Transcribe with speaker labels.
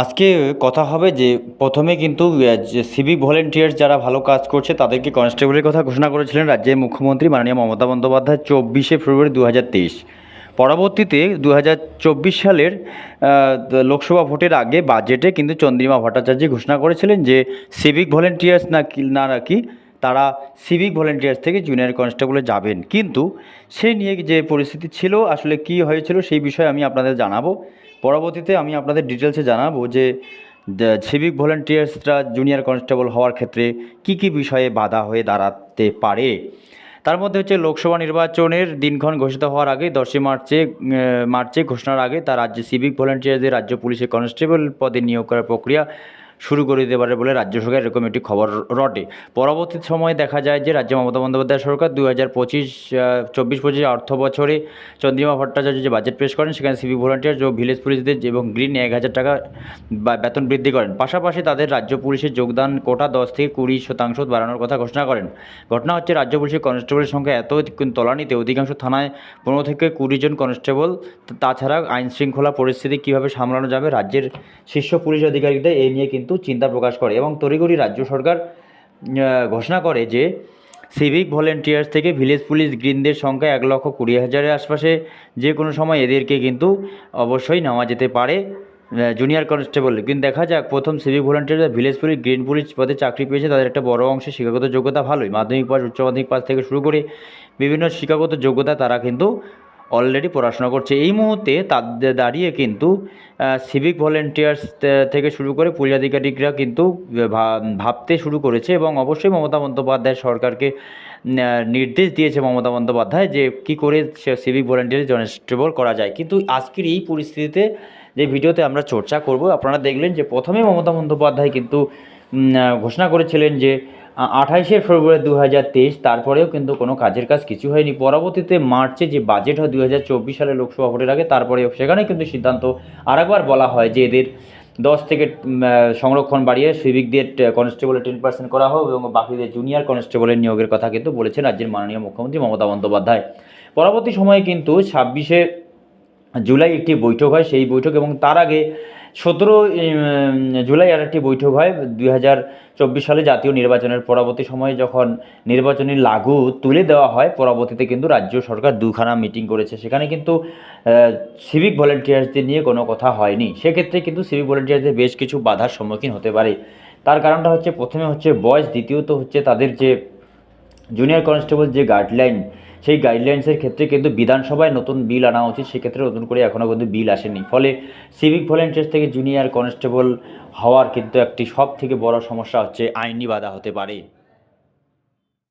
Speaker 1: আজকে কথা হবে যে প্রথমে কিন্তু সিভিক ভলেন্টিয়ার্স যারা ভালো কাজ করছে, তাদেরকে কনস্টেবলের কথা ঘোষণা করেছিলেন রাজ্যের মুখ্যমন্ত্রী মাননীয় মমতা বন্দ্যোপাধ্যায় চব্বিশে ফেব্রুয়ারি দু হাজার তেইশ। পরবর্তীতে দু হাজার চব্বিশ সালের লোকসভা ভোটের আগে বাজেটে কিন্তু চন্দ্রিমা ভট্টাচার্য ঘোষণা করেছিলেন যে সিভিক ভলেন্টিয়ার্স না কি না নাকি, তারা সিভিক ভলেন্টিয়ার্স থেকে জুনিয়র কনস্টেবলে যাবেন। কিন্তু সেই নিয়ে যে পরিস্থিতি ছিল, আসলে কি হয়েছিল সেই বিষয়ে আমি আপনাদের জানাব। পরবর্তীতে আমি আপনাদের ডিটেলসে জানাব যে সিভিক ভলেন্টিয়ার্সরা জুনিয়র কনস্টেবল হওয়ার ক্ষেত্রে কি কি বিষয়ে বাধা হয়ে দাঁড়াতে পারে? তার মধ্যে হচ্ছে লোকসভা নির্বাচনের দিনক্ষণ ঘোষিত হওয়ার আগে, দশই মার্চে মার্চে ঘোষণার আগে তার রাজ্যে সিভিক ভলেন্টিয়ারদের রাজ্য পুলিশের কনস্টেবল পদে নিয়োগ করার প্রক্রিয়া শুরু করে দিতে পারে বলে রাজ্য সরকার এরকম একটি খবর রটে। পরবর্তী সময়ে দেখা যায় যে রাজ্য মমতা বন্দ্যোপাধ্যায় সরকার দু হাজার পঁচিশ চব্বিশ পঁচিশ অর্থ বছরে চন্দ্রিমা ভট্টাচার্য যে বাজেট পেশ করেন, সেখানে সিভিক ভলান্টিয়ার ও ভিলেজ পুলিশদের এবং গ্রিন এক হাজার টাকা বেতন বৃদ্ধি করেন। পাশাপাশি তাদের রাজ্য পুলিশের যোগদান কোটা দশ থেকে কুড়ি শতাংশ বাড়ানোর কথা ঘোষণা করেন। ঘটনা হচ্ছে রাজ্য পুলিশের কনস্টেবলের সংখ্যা এত তলানিতে অধিকাংশ থানায় পনেরো থেকে কুড়ি জন কনস্টেবল তাছাড়া আইন শৃঙ্খলা পরিস্থিতি কীভাবে সামলানো যাবে রাজ্যের শীর্ষ পুলিশ আধিকারিকরা এই নিয়ে কিন্তু চিন্তা প্রকাশ করে এবং তড়িঘড়ি রাজ্য সরকার ঘোষণা করে যে সিভিক ভলেন্টিয়ার্স থেকে ভিলেজ পুলিশ গ্রিনদের সংখ্যা এক লক্ষ কুড়ি হাজারের আশপাশে যে কোনো সময় এদেরকে কিন্তু অবশ্যই নেওয়া যেতে পারে জুনিয়র কনস্টেবল কিন্তু দেখা যাক, প্রথম civic volunteer village police green police পদে চাকরি পেয়েছে, তাদের একটা বড় অংশে শিক্ষাগত যোগ্যতা ভালোই। মাধ্যমিক পাস উচ্চ মাধ্যমিক পাস থেকে শুরু করে বিভিন্ন শিক্ষাগত যোগ্যতা তারা কিন্তু অলরেডি পড়াশোনা করছে। এই মুহূর্তে তাদের দাঁড়িয়ে কিন্তু সিভিক ভলেন্টিয়ার্স থেকে শুরু করে পুলিশ আধিকারিকরা কিন্তু ভাবতে শুরু করেছে এবং অবশ্যই মমতা বন্দ্যোপাধ্যায় সরকারকে নির্দেশ দিয়েছে মমতা বন্দ্যোপাধ্যায় যে কী করে সিভিক ভলেন্টিয়ার কনস্টেবল করা যায়। কিন্তু আজকের এই পরিস্থিতিতে যে ভিডিওতে আমরা চর্চা করব, আপনারা দেখলেন যে প্রথমে মমতা বন্দ্যোপাধ্যায় কিন্তু ঘোষণা করেছিলেন যে আঠাইশে ফেব্রুয়ারি দু হাজার তেইশ, তারপরেও কিন্তু কোনো কাজের কাজ কিছু হয়নি। পরবর্তীতে মার্চে যে বাজেট হয় দু হাজার চব্বিশ সালে লোকসভা ভোটের আগে তারপরে সেখানে কিন্তু সিদ্ধান্ত আরেকবার বলা হয় যে এদের দশ থেকে সংরক্ষণ বাড়িয়ে সিভিকদের কনস্টেবলের টেন পার্সেন্ট করা হোক এবং বাকিদের জুনিয়র কনস্টেবলের নিয়োগের কথা কিন্তু বলেছেন রাজ্যের মাননীয় মুখ্যমন্ত্রী মমতা বন্দ্যোপাধ্যায়। পরবর্তী সময়ে কিন্তু ছাব্বিশে জুলাই একটি বৈঠক হয়। সেই বৈঠক এবং তার আগে সতেরো জুলাই আর একটি বৈঠক হয়। দুই হাজার চব্বিশ সালে জাতীয় নির্বাচনের পরবর্তী সময়ে যখন নির্বাচনী লাগু তুলে দেওয়া হয়, পরবর্তীতে কিন্তু রাজ্য সরকার দুখানা মিটিং করেছে। সেখানে কিন্তু সিভিক ভলেন্টিয়ার্সদের নিয়ে কোনো কথা হয়নি। সেক্ষেত্রে কিন্তু সিভিক ভলেন্টিয়ার্সদের বেশ কিছু বাধার সম্মুখীন হতে পারে। তার কারণটা হচ্ছে, প্রথমে হচ্ছে বয়স দ্বিতীয়ত হচ্ছে তাদের যে জুনিয়র কনস্টেবল যে গাইডলাইন সেই গাইডলাইন্সের ক্ষেত্রে কিন্তু বিধানসভায় নতুন বিল আনা উচিত, সেক্ষেত্রে নতুন করে এখনও কিন্তু বিল আসেনি। ফলে সিভিক ভলেন্টিয়ার্স থেকে জুনিয়র কনস্টেবল হওয়ার কিন্তু একটি সব থেকে বড় সমস্যা হচ্ছে আইনি বাধা হতে পারে।